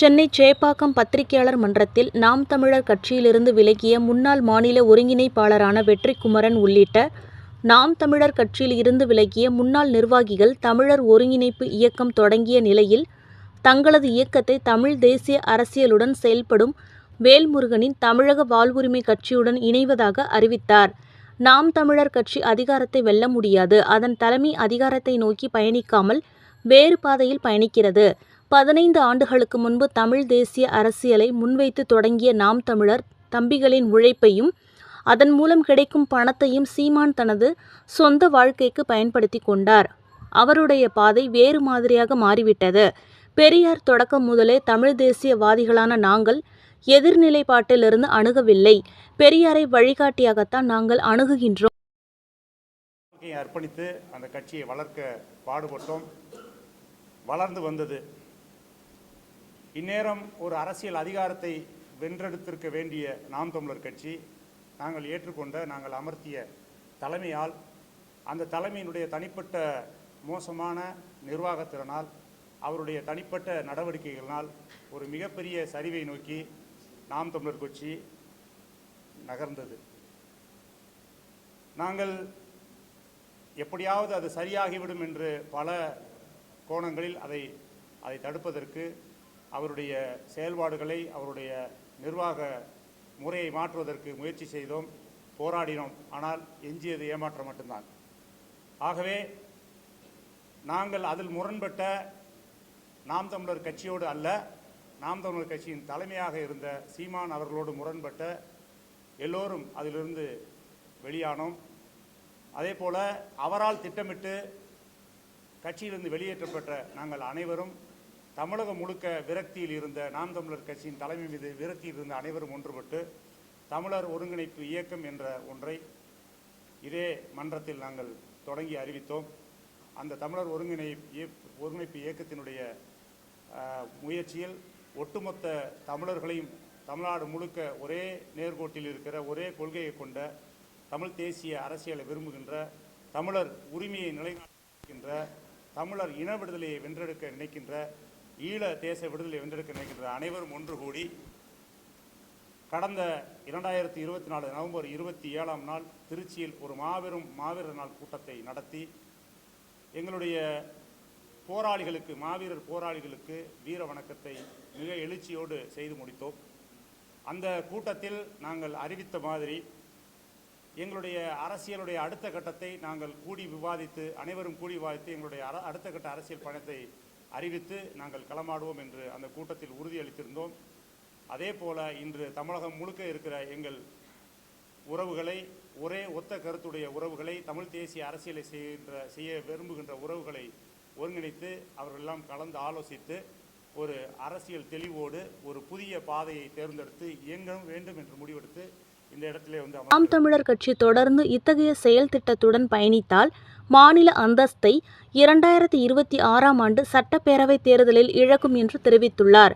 சென்னை சேப்பாக்கம் பத்திரிகையாளர் மன்றத்தில் நாம் தமிழர் கட்சியிலிருந்து விலகிய முன்னாள் மாநில ஒருங்கிணைப்பாளரான வெற்றிக்குமரன் உள்ளிட்ட நாம் தமிழர் கட்சியில் இருந்து விலகிய முன்னாள் நிர்வாகிகள் தமிழர் ஒருங்கிணைப்பு இயக்கம் தொடங்கிய நிலையில் தங்களது இயக்கத்தை தமிழ் தேசிய அரசியலுடன் செயல்படும் வேல்முருகனின் தமிழக வாழ்வுரிமை கட்சியுடன் இணைவதாக அறிவித்தார். நாம் தமிழர் கட்சி அதிகாரத்தை வெல்ல முடியாது. அதன் தலைமை அதிகாரத்தை நோக்கி பயணிக்காமல் வேறு பாதையில் பயணிக்கிறது. பதினைந்து ஆண்டுகளுக்கு முன்பு தமிழ் தேசிய அரசியலை முன்வைத்து தொடங்கிய நாம் தமிழர் தம்பிகளின் உழைப்பையும் அதன் மூலம் கிடைக்கும் பணத்தையும் சீமான் தனது சொந்த வாழ்க்கைக்கு பயன்படுத்திக் கொண்டார். அவருடைய பாதை வேறு மாதிரியாக மாறிவிட்டது. பெரியார் தொடக்கம் முதலே தமிழ் தேசியவாதிகளான நாங்கள் எதிர்நிலைப்பாட்டிலிருந்து அணுகவில்லை. பெரியாரை வழிகாட்டியாகத்தான் நாங்கள் அணுகுகின்றோம். அர்ப்பணித்து அந்த கட்சியை வளர்க்க பாடுபட்டோம் வளர்ந்து வந்தது இந்நேரம் ஒரு அரசியல் அதிகாரத்தை வென்றெடுத்திருக்க வேண்டிய நாம் தமிழர் கட்சி நாங்கள் ஏற்றுக்கொண்ட நாங்கள் அமர்த்திய தலைமையால் அந்த தலைமையினுடைய தனிப்பட்ட மோசமான நிர்வாகத்திறனால் அவருடைய தனிப்பட்ட நடவடிக்கைகளினால் ஒரு மிகப்பெரிய சரிவை நோக்கி நாம் தமிழர் கட்சி நகர்ந்தது. நாங்கள் எப்படியாவது அது சரியாகிவிடும் என்று பல கோணங்களில் அதை அதை தடுப்பதற்கு அவருடைய செயல்பாடுகளை அவருடைய நிர்வாக முறையை மாற்றுவதற்கு முயற்சி செய்தோம் போராடினோம். ஆனால் எஞ்சியது ஏமாற்றம் மட்டும்தான். ஆகவே நாங்கள் அதில் முரண்பட்ட நாம் தமிழர் கட்சியோடு அல்ல நாம் தமிழர் கட்சியின் தலைமையாக இருந்த சீமான் அவர்களோடு முரண்பட்ட எல்லோரும் அதிலிருந்து வெளியானோம். அதே போல அவரால் திட்டமிட்டு கட்சியிலிருந்து வெளியேற்றப்பட்ட நாங்கள் அனைவரும் தமிழகம் முழுக்க விரக்தியில் இருந்த நாம் தமிழர் கட்சியின் தலைமை மீது விரக்தியில் இருந்த அனைவரும் ஒன்றுபட்டு தமிழர் ஒருங்கிணைப்பு இயக்கம் என்ற ஒன்றை இதே மன்றத்தில் நாங்கள் தொடங்கி அறிவித்தோம். அந்த தமிழர் ஒருங்கிணை ஒருங்கிணைப்பு இயக்கத்தினுடைய முயற்சியில் ஒட்டுமொத்த தமிழர்களையும் தமிழ்நாடு முழுக்க ஒரே நேர்கோட்டில் இருக்கிற ஒரே கொள்கையை கொண்ட தமிழ் தேசிய அரசியலை விரும்புகின்ற தமிழர் உரிமையை நிலைநாட்டுகின்ற தமிழர் இன விடுதலையை வென்றெடுக்க நினைக்கின்ற ஈழ தேச விடுதலை வென்றெடுக்க நினைக்கின்ற அனைவரும் ஒன்று கூடி கடந்த இரண்டாயிரத்தி இருபத்தி நாலு நவம்பர் இருபத்தி ஏழாம் நாள் திருச்சியில் ஒரு மாபெரும் மாவீரர் நாள் கூட்டத்தை நடத்தி எங்களுடைய போராளிகளுக்கு மாவீரர் போராளிகளுக்கு வீர வணக்கத்தை மிக எழுச்சியோடு செய்து முடித்தோம். அந்த கூட்டத்தில் நாங்கள் அறிவித்த மாதிரி எங்களுடைய அரசியலுடைய அடுத்த கட்டத்தை நாங்கள் கூடி விவாதித்து அனைவரும் கூடி விவாதித்து எங்களுடைய அர- அடுத்த கட்ட அரசியல் பயணத்தை அறிவித்து நாங்கள் களமாடுவோம் என்று அந்த கூட்டத்தில் உறுதியளித்திருந்தோம் அதே போல இன்று தமிழகம் முழுக்க இருக்கிற எங்கள் உறவுகளை ஒரே ஒத்த கருத்துடைய உறவுகளை தமிழ் தேசிய அரசியலை செய்கின்ற செய்ய விரும்புகின்ற உறவுகளை ஒருங்கிணைத்து அவர்களெல்லாம் கலந்து ஆலோசித்து ஒரு அரசியல் தெளிவோடு ஒரு புதிய பாதையை தேர்ந்தெடுத்து இயங்க வேண்டும் என்று முடிவெடுத்து இந்த இடத்திலே வந்து ஆம் தமிழர் கட்சி தொடர்ந்து இத்தகைய செயல் திட்டத்துடன் பயணித்தால் மாநில அந்தஸ்தை இரண்டாயிரத்தி இருபத்தி ஆறாம் ஆண்டு சட்டப்பேரவைத் தேர்தலில் இழக்கும் என்று தெரிவித்துள்ளார்.